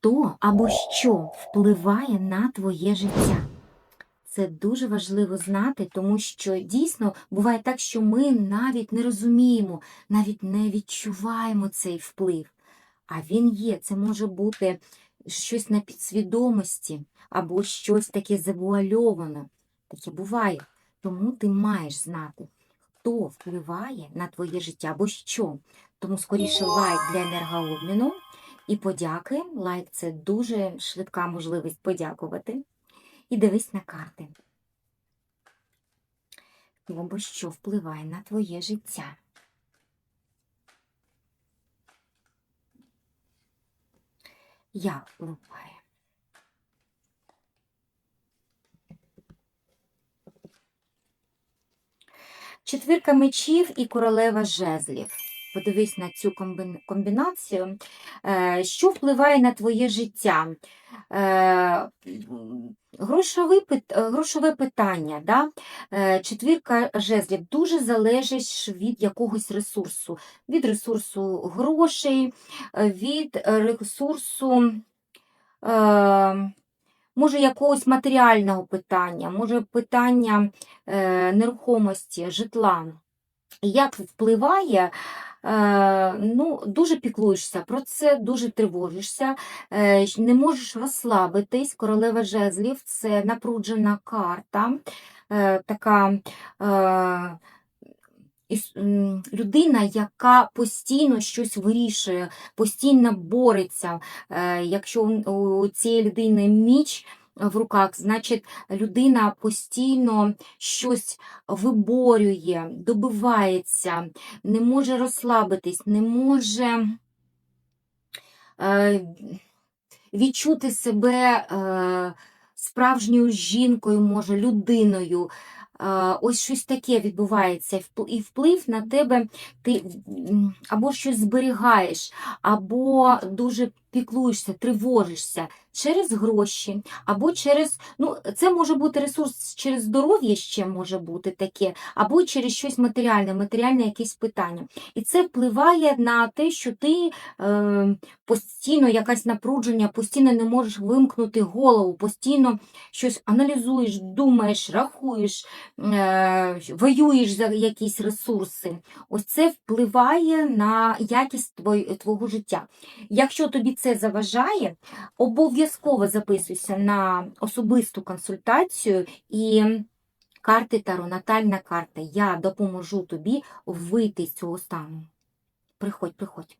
Хто або що впливає на твоє життя? Це дуже важливо знати, тому що дійсно буває так, що ми навіть не розуміємо, навіть не відчуваємо цей вплив. А він є. Це може бути щось на підсвідомості або щось таке завуальоване. Таке буває. Тому ти маєш знати, хто впливає на твоє життя або що. Тому скоріше лайк для енергообміну і подяки. Лайк це дуже швидка можливість подякувати. І дивись на карти. Або що впливає на твоє життя. Як впливає? Четвірка мечів і королева жезлів. Подивись на цю комбінацію. Е, Що впливає на твоє життя? Е, Грошове, питання, да? Е, четвірка жезлів дуже залежить від якогось ресурсу, від ресурсу грошей, від ресурсу, може, якогось матеріального питання, може, питання е, нерухомості, житла. Як впливає, ну, дуже піклуєшся про це, дуже тривожишся, е, не можеш розслабитись. Королева жезлів це напруджена карта, е, така е, людина, яка постійно щось вирішує, постійно бореться. Е, Якщо у- цієї людини міч в руках, значить людина постійно щось виборює, добивається, не може розслабитись, не може е, відчути себе е, справжньою жінкою, може, людиною. Е, Ось щось таке відбувається, і вплив на тебе ти або щось зберігаєш, або дуже піклуєшся, тривожишся через гроші, або через, ну, це може бути ресурс через здоров'я ще може бути таке, або через щось матеріальне, матеріальне якесь питання. І це впливає на те, що ти е, постійно якась напрудження, постійно не можеш вимкнути голову, постійно щось аналізуєш, думаєш, рахуєш, е, воюєш за якісь ресурси. Ось це впливає на якість твого життя. Якщо тобі це заважає, обов'язково записуйся на особисту консультацію і карти Таро, натальна карта. Я допоможу тобі вийти з цього стану. Приходь, приходь.